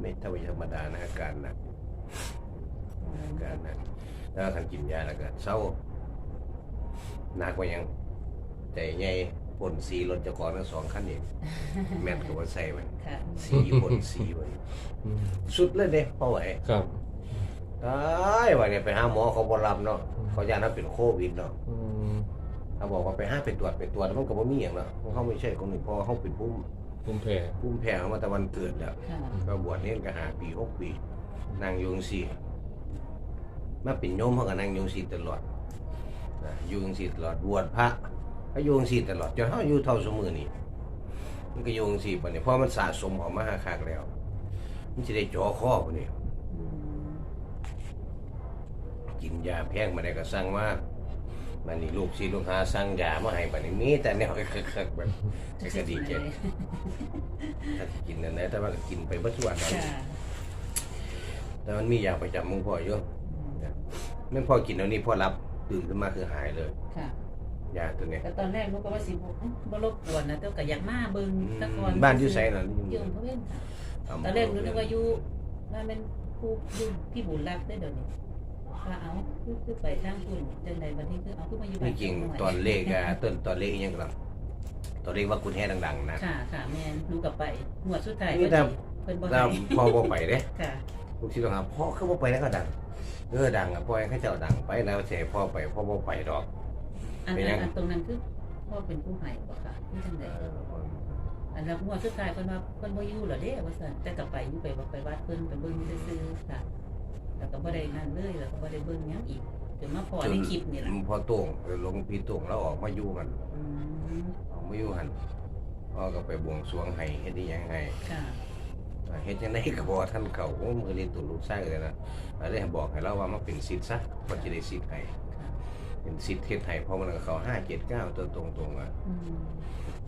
ไม่ธรรมธรรมดานะอาการหนะอาการหนะถ้าคันกินยาแล้วก็เศร้าหนักกว่าหยังใจใหญ่ผลสีรถเจะกองทั้งสองคันเองแม่นกับว่าใส่มันค่ะสีผลสีมันอืมสุดเลยเด้พ่อไหวครับได้ว่าเนี่ยไปหาหมอเขาบ่รับเนาะเขายานับเป็นโควิดเนาะอืมเขาบอกว่าไปหาไปตรวจไปตรวจแล้วมันก็บ่มีหยังเนาะเขาไม่ใช่คนหนึ่งเพราะว่าเขาเป็นภูมิ ภูมิแพ้ภูมิแพ้เขามาแต่วันเกิดแล้ว ค่ะก็บวชเน้นก็หาปีหกปีนั่งอยุงสี่มาเป็นโยมเขาก็นั่งอยุงสี่ตลอดนะอยุงสี่ตลอดบวชพระก็อยุงสี่ตลอดจนเขาอายุเท่าสมือนี่มันก็อยุงสี่ปะเนี่ยเพราะมันสะสมออกมาหาคากแล้ว มันจะได้จ่อข้อปะเนี่ยอืมกินยาแพงมาได้ก็สั่งมา มันนี่ลูกศิษย์ลูกหาสั่งยามาให้ปะเนี่ยมีแต่แนวคึกๆแบบแต่ก็ดีใจถ้าสิกินอันไหนแต่ว่าก็กินไปบัดทุกวันนั้นค่ะแต่มันมียาประจำมึงพ่ออยู่นั่นพอกินแล้วนี่พ่อรับตื่นขึ้นมาคือหายเลยค่ะยาตัวเนี้ยแต่ตอนแรกหนูก็ว่าสิบ่บ่รบกวนนะแต่ก็อยากมาเบิ่งอืมแตะกอนบ้านอยู่ไสน่ะอยู่อำเภอเว้นค่ะตอนแรกหนูนึกว่าอยู่ว่าเป็นผู้อยู่พี่บุญรักได้อเดี๋ยวนี้ ว่าเอาคือคือไปทางคุณจังไดบัดนี้คือเอาคือมาอยู่บ้านี่นจริงหยตอนเลขอะต้นตอนเลขอีกอยังกลับตอนเลขว่ากุญแจดังๆนะค่ะค่ะแม่นหนูก็ไปงวดสุดท้ายนี่เพิ่นแต่เพิ่นบ่เราให้พ่อบ่ไปเด้ค่ะลูกศิษย์ลูกหาพ่อคือบ่ไปแล้วก็ดังเออดังอะพ่อให้เขาเจ้าดังไปแล้วเสียพ่อไปพ่อบ่ไปดอก อันเป็นยันั้นงอันตรงนั้นคือพ่อเป็นผู้ให้บ่ค่ะที่จังไดเอออันแล้วงวดสุดท้ายเพิ่นว่าเพิ่นบ่อยู่เหรอเด้ว่าซั่นแต่ก็ไปอยู่ไปว่าไปวัดเพิ่นไปเบิ่งซื่อๆค่ะ แล้วก็บ่ได้นั่นเลยแล้วก็บ่ได้เบิ่งหยังอีกจนมาพอในคลิปนี่ล่ะพ่อโต่งเออหลวงพี่โต่งแล้วออกมาอยู่กันอืมออกมาอยู่หันพ่อก็ไปบวงสรวงให้เฮ็ดอีหยังให้ค่ะเฮ็ดจังไดก็บ่ท่านเขาโอ้มือนี้ตุลูกชายเลยนะอะไรบอกให้เราว่ามาเป็นศิษย์ซะว่าจะได้ศิษย์ให้ค่ะ เป็นศิษย์เฮ็ดให้เพราะมันก็เขา579ตัวตรงๆอะอืม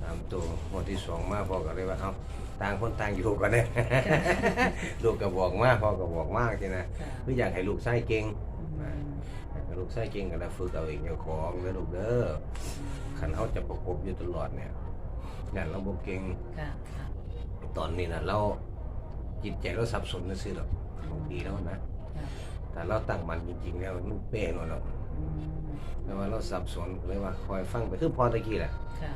ตามตัวงวดที่สองมาพ่อก็เลยว่าเอ้าต่างคนต่างอยู่กันเด้ลูกก็บอกมาพ่อก็บอกมากใช่นะค่ะคืออยากให้ลูกชายเก่ง อืมอยากให้ลูกชายเก่งก็แล้วฝึกเอาเองเจ้าของเด้อลูกเด้อคันเฮาจะประกบอยู่ตลอดเนี่ยนั่นเราบ่เก่ง ค่ะค่ะตอนนี้น่ะเราจิตใจเราสับสนซื่อๆหรอกบางทีแล้วนะค่ะแต่เราตั้งมันจริงๆแล้วมันเป๊ะหน่อยแล้วอืม แต่ว่าเราสับสนเลยว่าคอยฟังไปคือพอตะกี้แหละค่ะ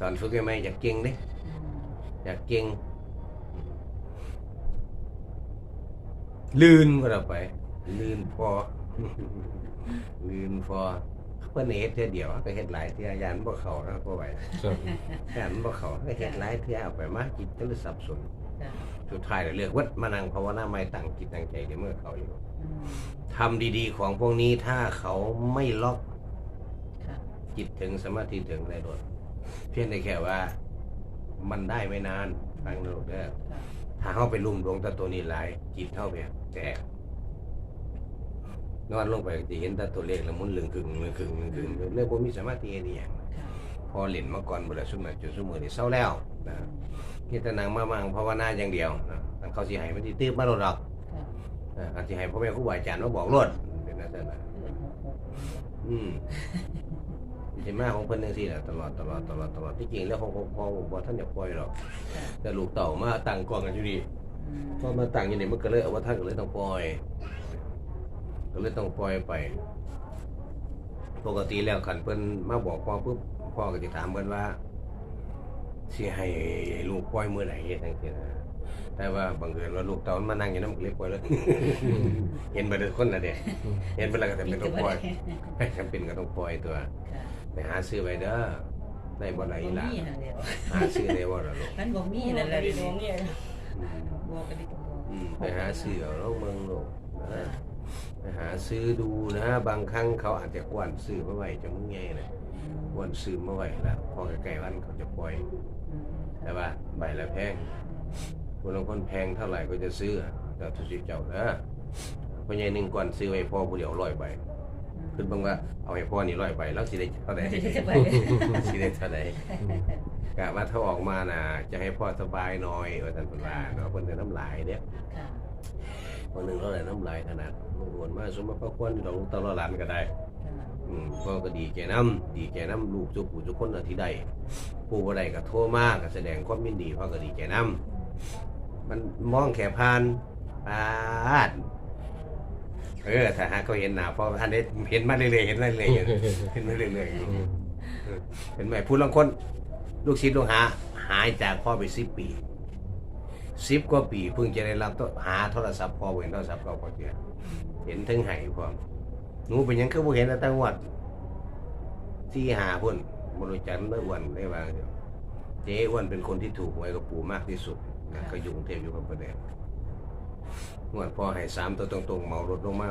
ตอนฝึกใหม่ๆอยากเก่งเด้อืมอยากเก่งลื่นก็เราไป ลื่นพอ ลื่นพอเพิ่นเฮ็ดเทื่อเดียวก็เฮ็ดหลายเทื่อยานบ่เข้านะบ่ไหวครับยานบ่เข้าก็เฮ็ดหลายเทื่อเอาไปมาจิตก็เลยสับสน ค่ะสุดท้ายแล้วเลือกวัดมานั่งภาวนาไม่ตั้งจิตตั้งใจในเมื่อเขาอยู่อืมทำดีๆ ของพวกนี้ถ้าเขาไม่ล็อกค่ะ จิตถึงสมาธิถึงอะได้โดดเพียงแต่แค่ว่า มันได้ไม่นานฟังนะลูเด้อถ้าเข้าไปลุ่มลงแตะตัวนี้หลาย จิตเข้าไปแตกนอนลงไปจะเห็นแต่ตัวเลขแล้วมุนลึงกึ่งลึงกึ่งลึงกึ่งเลยบ่มีสมาธิอะไรอย่างพอเล่นมาก่อนบ่ได้ซุมนั้นจนซุมื้อนี้เศร้าแล้วนะเฮ็ดแต่นางมามังภาวนาอย่างเดียวนะเขาสิให้มันสิตื้อมาโลดดอกค่ะนะให้พ่อแม่ครูบาอาจารย์มาบอกโลดเป็นนั่นซั่นน่ะอืม สิมาของเพิ่นจังซี่แหละตลอดตลอดตลอดตลอดที่จริงแล้วของของพ่อผมบ่ทันอยากปล่อยหรอกค่ะแต่ลูกเต่ามาตั้งกองกันอยู่ดีอืมพอมาตั้งอยู่นี่มันก็เลยเอาว่าท่านก็เลยต้องปล่อย ก็เลยต้องปล่อยไป ปกติแล้วคันเพิ่นมาบอกพ่อปุ๊บพ่อก็จะถามเพิ่นว่าสิให้ลูกปล่อยมื้อไหนจังซี่นะแต่ว่าบังเอิญว่าลูกเต่ามันมานั่งอยู่นำก็เลยปล่อยเลย เห็นเบ่ทุกคนน่ะเด้เห็นเบ่แล้วก็จำเป็นต้องปล่อยจำเป็นก็ต้องปล่อยตัวค่ะ ไปหาซื้อไว้เด้อได้บ่ไหนบ่ล่ะมีหั่นแหล้วหาซื้อได้บ่ล่ะลูกมันบ่มีนั่นแหละดีเดี๋ยวน้องนี้เนี่ยอืมบอกกันดีกว่าอืมไปหาซื้อเอาแล้วเมืองโลกนะไปหาซื้อดูนะ บางครั้งเขาอาจจะกวนซื้อมาไว้จะมึงไงนะกวนซื้อมาไว้แล้วพอใกล้ๆวันเขาจะปล่อยอืมแต่ว่าใบละแพงคนละคนแพงเท่าไหร่ก็จะซื้อแต่ทุกเจ้านะเพราะไงหนึ่งก่อนซื้อไว้พ่อผู้เดียวร้อยใบ คือเบางว่าเอาให้พ่อนี่ร้อยใบแล้วสิได้เท่าไหร่จะไปสิได้เท่าไหร่กะว่าถ้าออกมาน่ะ จะให้พ่อสบายหน่อยว่าท่านเป็นว่าเนาะคนจะน้ำลายเนี่ยค่ะวันหนึ่งเราได้น้ำลายขนาดลงรวนมาสมมติก็ควรเราตลอดหลานก็ได้ค่ะอืมพ่อก็ดีแก่น้ำดีแก่น้ำลูกจุกผู้ทุกคนน่ะที่ได้ผู้บ่ได้ก็โทรมากก็แสดงความยินดีพ่อก็ดีแก่น้ำมันมองแค่ผ่านปาด เออถ้าหากเขาเห็นหน้าเพราะอันนี้เห็นมาเรื่อยๆเห็นมาเรื่อยๆเห็นมาเรื่อยๆอืมเห็นไหมพูดลางคน ลูกศิษย์ลูกหา หายจากพ่อไปสิบปีสิบกว่าปีเพิ่งจะได้รับโทรหาโทรศัพท์พ่อเห็นโทรศัพท์เขาพอเจอเห็นถึงไห้พร้อมหนูเป็นหยังคือบ่เห็นแต่งวดที่หาพุ่นบริจาคเมื่ออ้วนได้ว่าเจ๊อ้วนเป็นคนที่ถูกหวยกับปู่มากที่สุดนะก็อยู่กรุงเทพอยู่กับประเด็น งวดพ่อให้สามตัวตรงๆเหมารถลงมา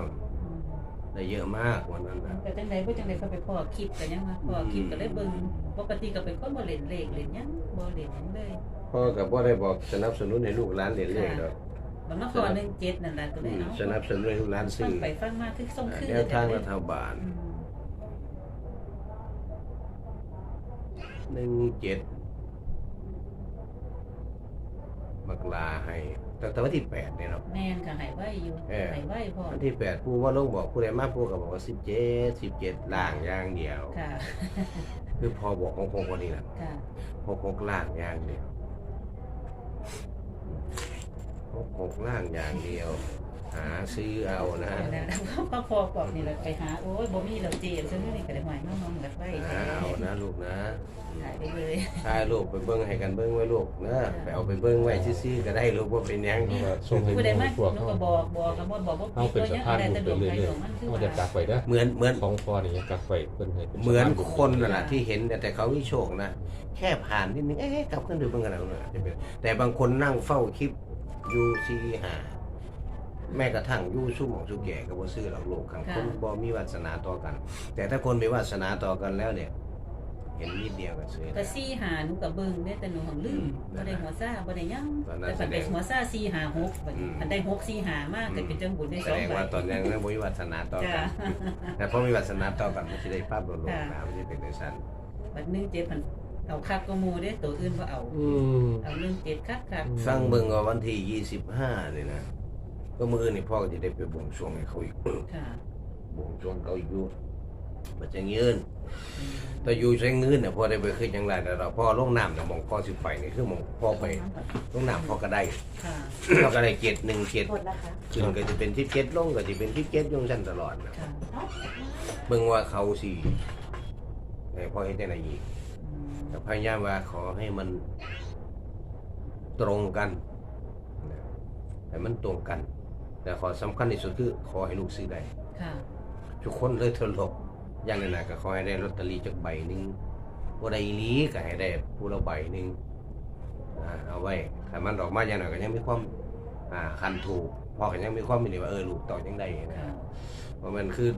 ได้เยอะมากวันนั้นนะแต่จังไดบ่จังไดก็ไปพ่อคลิปกันยังมาพ่อคลิปก็ได้เบิ่งปกติก็เป็นคนบ่เล่นเลขเล่นหยังบ่เล่นหยังเลยพ่อกับพ่อได้บอกสนับสนุนให้ลูกหลานเรียนเรื่องดอกบางมาพอ17นั่นล่ะก็เลยเอาสนับสนุนให้ลูกหลานฟัซื้งอไปฟังมาคือส่งคือแนวทางรัฐบาลอืมหนึ่งเจ็ดมกราให้ ตั้งแต่วันที่แปดเนี่ยเนาะ แม่นค่ะให้ไว้อยู่เออ ให้ไว้พ่อวันที่แปดผู้ว่าลงบอกผู้ใดมาผู้ก็บอกว่าสิบเจ็ดสิบเจ็ดล่างอย่างเดียว ค่ะคือพอบอกของผมคนนี้แหละค่ะหกหกล่างอย่างเดียวหกหกล่างอย่างเดียว หาซื้อเอานะแล้วก็พอบอกนี่แหละไปหา โอ้ยบ่มีแล้วเจ็บซั่นนี่ก็ได้หวยน้องๆกันไว้หาเอานะลูกนะหายไปเลยถ่ายรูปไปเบิ้งให้กันเบิ้งไว้ลูกนะไปเอาไปเบิ้งไว้ซื่อๆก็ได้ลูกว่าเป็นหยังเพราะว่าส่งให้ผู้ใดหมามู่พวกหนูเขาก็บอกบอกก็บ่บอกว่าเอาเป็นสะพานอะไรบุญแต่ดไปวงใครเรื่ดอยวงมันคือๆว่าเขาจะกักไว้เด้อเหมือนเหมือนของพ่อนี่ยังกักไว้เพิ่นให้ป็เหมือนสะพาบุญคนนั่นแหละที่เห็นเนี่ยแต่เขาวิโชคนะแค่ผ่านนิดนึงเอ๊ะกลับขึ้นดูเบิ่งกันแล้วเนี่ยจะเป็นแต่บางคนนั่งเฝ้าคลิปยูซีหา แม้กระทั่งยูซุ่มของซุแก่ก็บ่ซื้อหรอกโลกขังคนบ่มีวาสนาต่อกัน แต่ถ้าคนมีวาสนาต่อกันแล้วเนี่ย เห็นนิดเดียวก็ซื้อก็ได้ซี่หาหนูก็เบิ่งได้แต่หนูของลืมบ่ได้หัวซ่าบ่ได้หยังตอนนั้นแต่มันเป็นแสดงหัวซ่าซี่หาหกบัดนี้อืมอันได้หกซี่หามากก็เป็นจังบุญได้แสสองดงใบว่าตอนนี้นั้นบ่มีวาสนาต่อกัจ้ะนแต่พอมีวาสนาต่อกันมันสิได้ภาพโลกค่ะนะมันสิเป็นในสั้นบัดหนึงเจ็ดพันเอาคักก็หมู่เด้ตัวอื่นบ่เอาอืมเอาหนึงเจ็ดคักคักฟังเบิ่งว่าวันที่25นี่นะ ก็มื้ออื่นนี่พ่อก็จะได้ไปบวงสรวงให้เขาอีกค่ะบวงสรวงเขาอีกอยู่มันจะเงินแต่อยู่ใช้เงินเนี่ยพอได้ไปขึ้นยังไงแต่เราพ่อลงน้ำเนี่ยหมองพ่อสิไปนี่คือหมองพ่อไปลงน้ำพ่อก็ได้ค่ะเขาก็ได้เจ็ดหนึ่งเจ็ดกดนะคะขึ้นก็จะเป็นที่เจ็ดลงก็จะเป็นที่เจ็ดยงสั้นตลอดนะค่ะเบิ่งว่าเขาสิให้พ่อเห็นได้ไหนอีกอืมแต่พยายามว่าขอให้มันตรงกันนะให้มันตรงกัน แต่ขอสำคัญที่สุดคือขอให้ลูกซื้อได้ค่ะทุกคนเลยทะลกอย่างนั้นนะก็ขอให้ได้ลอตเตอรี่จักใบหนึ่งบ่ได้อีหลีก็ให้ได้ผู้ละใบหนึ่งอ่าเอาไว้ถ้ามันออกมาอย่างนั้นก็ยังมีความอ่าคันถูกพ่อก็ยังมีความมีว่าเออลูกต่อยังได้นะค่ะเพราะมันคือ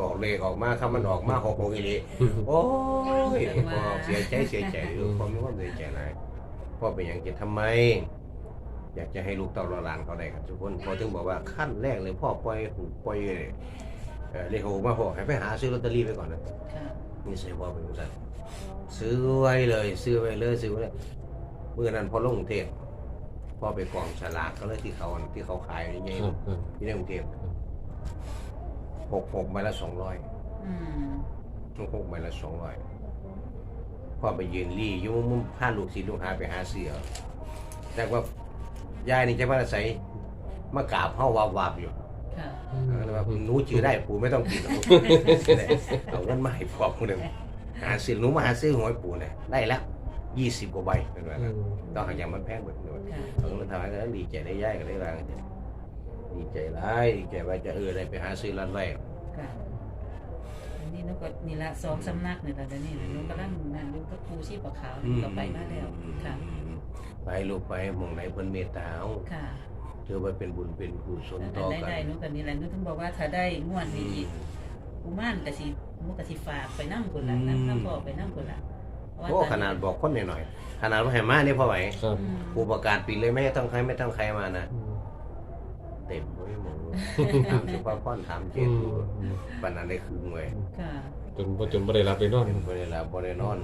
ออกเลขออกมาครับมันออกมาหกหกอีหลีโอ้ยพ่อเสียใจเสียใจลูกพ่อมีความเสียใจหลายพ่อเป็นอย่างจะทำไม อยากจะให้ลูกเต่าหลานเขาได้ครับทุกคนพอถึงบอกว่าขั้นแรกเลยพ่อปล่อยหูปล่อยเอ่อเลขหกมาพ่อให้ไปหาซื้อลอตเตอรี่ไปก่อนนะค่ะนี่ใช่พ่อเป็นคนสั่นซื้อไว้เลย ซื้อไว้เลยซื้อไว้เลยเมื่อนั้นพอลงกรุงเทพพ่อไปกองฉลากเขาเลยที่เขาที่เขาขายอยู่นี่ไงครับครับที่ในกรุงเทพหกหกใบละสองร้อยอืมหกหกใบละสองร้อยพ่อไปยืนรี่อยุ่งมุมพาลูกศิษย์ลูกหาไปหาเสือแต่ว่า ยายนี่จะมาใส่มากราบเฮาวาบวาบอยู่ค่ะเอาเลยว่าหนูจื้อได้ปู่ไม่ต้องกินหรอกเอาเงินมาให้พ่อคนหนึ่งหาซื้อหนูมาหาซื้อหวยปู่เนี่ยได้แล้วยี่สิบกว่าใบเป็นแบบอืนั้นมต้องหาอย่างมันแพงหมดเลยค่ะ เอาเงินทำให้ก็ดีใจได้ย่ายก็ได้รางดีใจร้ายดีใจว่าจะเออได้ไปหาซื้อร้านแรก ค่ะ อันนี้หนูก็นี่ละสองสำนักนี่ละเดี๋ยวนี้หนูกำลังนั่นหนูก็ครูชีพขาวหนูก็ไปมาแล้ว ค่ะ ไปลูกไปหมองไหนเพิ่นเมตตาเอาค่ะถือว่าเป็นบุญเป็นกุศลถ้าต่อได้กันได้หนูก็นี่แหละหนูถึงบอกว่าถ้าได้งวดนี้อีกอุมานก็สิหนูก็สิฝากไปนั่งคนละนั่งน้ำพ่อไปนั่งคนละเพระว่โอ้ตนขนาดบอกคนหน่อยๆขนาดว่าให้มาเนี่ยพอไหวครับอืมกูประกาศปิดเลยไม่ต้องใครไม่ต้องใครมานะอืมเต็มไว้หมดถามสุภาพรถามเจอืนมดูปันนั้นได้คืนเว้ยค่ะจนบ่จนบ่ได้รับได้นอนเป็นเวลาบ่ได้นอน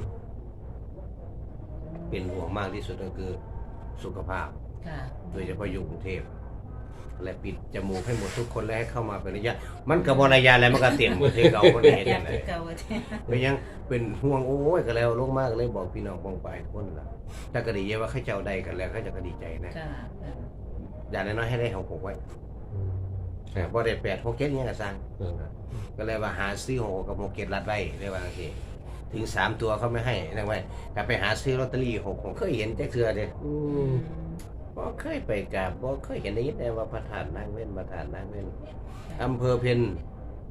เป็นห่วงมากที่สุดก็คือสุขภาพ ค่ะ โดยเฉพาะอยู่กรุงเทพและปิดจมูกให้หมดทุกคนและให้เข้ามาเป็นระยะ มันกับบระยะแล้วมันก็เต็มหมดที่เก่าคนเห็นอยายักงไงคือเก่าว่าแท้ก็ยังเป็นห่วงโอ้ยก็แล้วลงมากเลยบอกพี่น้องปองไปทุกคนละถ้าก็ดีเยว่าเขาเจ้าใดกันแล้วเขาจะก็ดีใจนะค่ะเอออย่างน้อยๆให้ได้หกหกไว้อืมอ่าบ่ได้แปดหกเจ็ดเนี่ยก็สร้างเออก็เลยว่าหาซื้อหกกับหกเจ็ดรัดไว้เรียกว่าโอเค ถึงสามตัวเขาไม่ให้นั่นไว้กลับไปหาซื้อลอตเตอรี่หกหกเคยเห็นแต่เทือเด้อือืมมบ่เคยไปกราบบ่เคยเห็นได้ยินแต่ว่าพระธาตุนางเว้นพระธาตุนางเว้นอำเภอเพ็ญ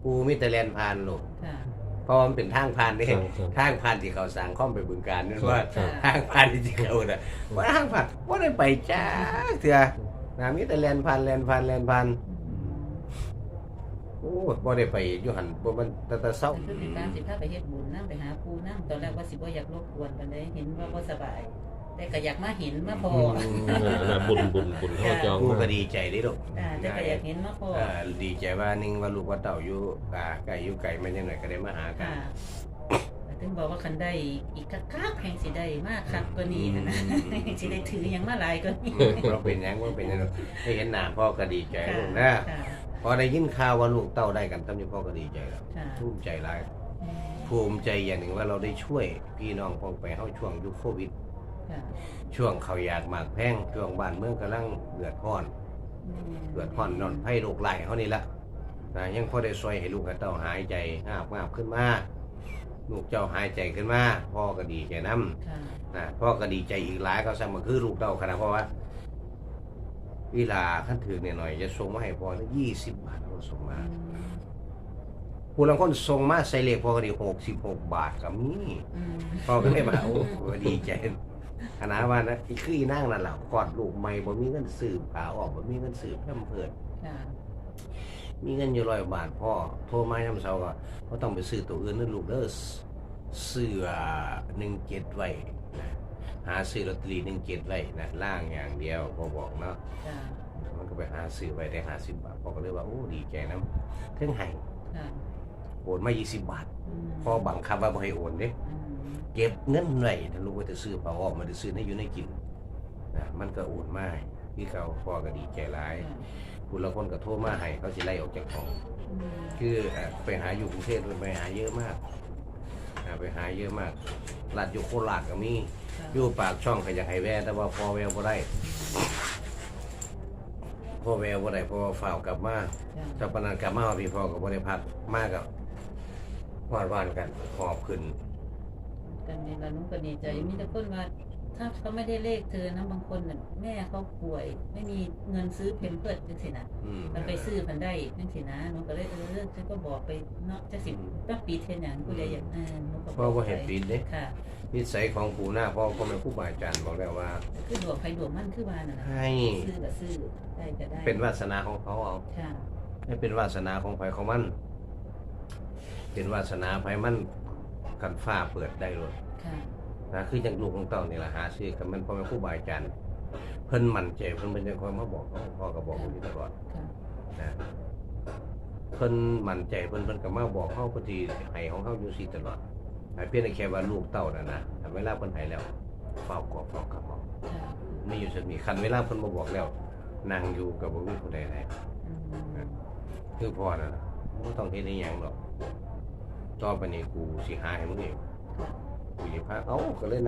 ปูมิตรแลนด์พานลูกค่ะ เพราะว่ามันเป็นทางผ่านนี่ครับครับทางผ่านที่เขาสร้างข้อมไปบึงการนั่นว่าครับ ทางผ่านที่จริงเอาน่ะว่าทางผ่านว่าได้ไปจ้าเถื่อนามิแต่แลนผ่านแลนผ่านแลนผ่าน โอ้บ่ได้ไปอยู่หันบ่มันแต่แต่เศร้าคือติดตามสิพาไปเฮ็ดบุญนั่งไปหาปูนั่งตอนแรกว่าสิบ่อยากรบกวนปานใดเห็นว่าบ่สบาย แต่ก็อยากมาเห็นมาพออืมอันนั้นบุญบุญบุญเขาจองกูมาก็ดีใจเด้ลูกอ่าแต่ก็อยากเห็นมาพอเอ่อดีใจว่านิ่งว่าลูกว่าเต่าอยู่กาไก่อยู่ไก่ไม่ยังหน่อยก็ได้มาหากันค่ะแต่ถึงบอกว่าคันได้อีกคักๆแห่งสิได้มากคักกว่านี้นะสิได้ถือหยังมาหลายกว่านี้เราเป็นหยังว่าเป็นหยังได้เห็นหน้าพ่อก็ดีใจค่ะลูกนะค่ะ พอได้ยินข่าวว่าลูกเต้าได้กันตอนนี้พ่อก็ดีใจแล้วค่ะ ภูมิใจหลายอืมภูมิใจอย่างหนึ่งว่าเราได้ช่วยพี่น้องพ้องไปเข้าช่วงยุคโควิด ค่ะช่วงเขาอยากหมากแพงช่วงบ้านเมืองกำลังเดือดร้อน อืมเดือดร้อนนอนไผ่โรคไหลเขานี่ละนะยังพอได้ช่วยให้ลูกกับเต้าหายใจงาบงาบขึ้นมาลูกเจ้าหายใจขึ้นมาพ่อก็ดีใจน้ค่ะำนะพ่อก็ดีใจอีกหลายก็ซ้ำมาคือลูกเต้าขนาดเพราะว่า เวลาขั้นถือเนี่ยหน่อยจะส่งมาให้พ่อยี่สิบบาทเราส่งมาอืมผู้ลังคนส่งมาใส่เลขพ่อก็ดีหกสิบหกบาทก็มีอืมพ่อก็เลยมาโอ้โหดีใจขนาดว่านะอีคืออีนั่งนั่นแหละกอดลูกใหม่บ่มีเงินสืบขาออกบ่มีเงินสืบเพิ่มเพิดค่ะมีเงินอยู่ร้อยบาทพ่อโทรมาทำเสาก็บ่ต้องไปซื้อตัวอื่นนั่นลูกเด้อซื้อหนึ่งเจ็ดไว้นะ หาซื้อลอตเตอรี่หนึ่งเจ็ดไว้นะล่างอย่างเดียวพ่อบอกเนาะค่ะมันก็ไปหาซื้อไว้ได้ห้าสิบบาทพ่อก็เลยว่าโอ้ดีใจนะเท่งไห้ค่ะโอนมายี่สิบบาทมพ่อบังคับว่าบ่ให้โอนเด้อืมเก็บเงินไว้ถ้าลูกว่าจะซื้อปลาออกมาจะซื้อให้อยู่ในกินนะมันก็โอนมาให้พี่เขาพ่อก็ดีใจร้ายค่ะคุณละคนก็โทรมาให้เขาสิไล่ออกจากของ อืมคือเอ่อไปหาอยู่กรุงเทพไปหาเยอะมากอ่าไปหาเยอะมากลาดอยู่โคราชก็มีค่ะอยู่ปากช่องก็อยากให้แวะแต่ว่าพอแววบ่ได้พอแววบ่ได้เพอฝ่าวกลับมาค่ะถ้าปานนันกลับมาว่าพี่พ่อก็บ่ได้พักมากกับวาดวานกันหอบขึ้น กันนี่ละนุก็ดีใจมีแต่คนว่า ถ้าเขาไม่ได้เลขเธอนะบางคนน่ะแม่เขาป่วย ไม่มีเงินซื้อเพมเพิร์ดจังสินะอืม มันไปซื้อมันได้จังสินะหนูก็เลยเออฉันก็บอกไปเนาะจะสิบตั้งปีเทนอย่างกูเลยอยากอ่านหนูก็บพ่ออกบ่เห็นปีนเด้ค่ะนิสัยของปู่หน้าพ่อพ่อแม่ครูบาอาจารย์บอกแล้วว่า คือดวงใครดวงมันคือว่าน่ะนะให้ซื้อก็ซื้อได้ก็ได้เป็นวาสนาของเขาเอาค่ะ ให้เป็นวาสนาของไผของมัน เป็นวาสนาไผมันกันฟ้าเปิดได้เลยค่ะ นะคือจังลูกของเต่านี่แหละหาซื้อกันมันพ่อแม่ครูบาอาจารย์เพิ่นมั่นใจเพิ่นเป็นจังคอยมาบอกเขาพ่อก็บอกอยู่ตลอดค่ะนะเพิ่นมั่นใจเพิ่นเพิ่นก็มาบอกเขาพอดีให้ของเขาอยู่สิตลอดให้เพียงแต่แค่ว่าลูกเต่านั่นนะถ้าเวลาเพิ่นให้แล้วเฝ้ากอบเฝ้ากลับเอาค่ะไม่อยู่สักมีคันเวลาเพิ่นมาบอกแล้วนั่งอยู่กับบ่มีผู้ใดไหนอืมคือพ่อน่ะบ่ต้องเฮ็ดอีหยังหรอกต่อไปนี้กูสิหาให้มึงเอง ค่ะกูสิพาเอ้าก็เลย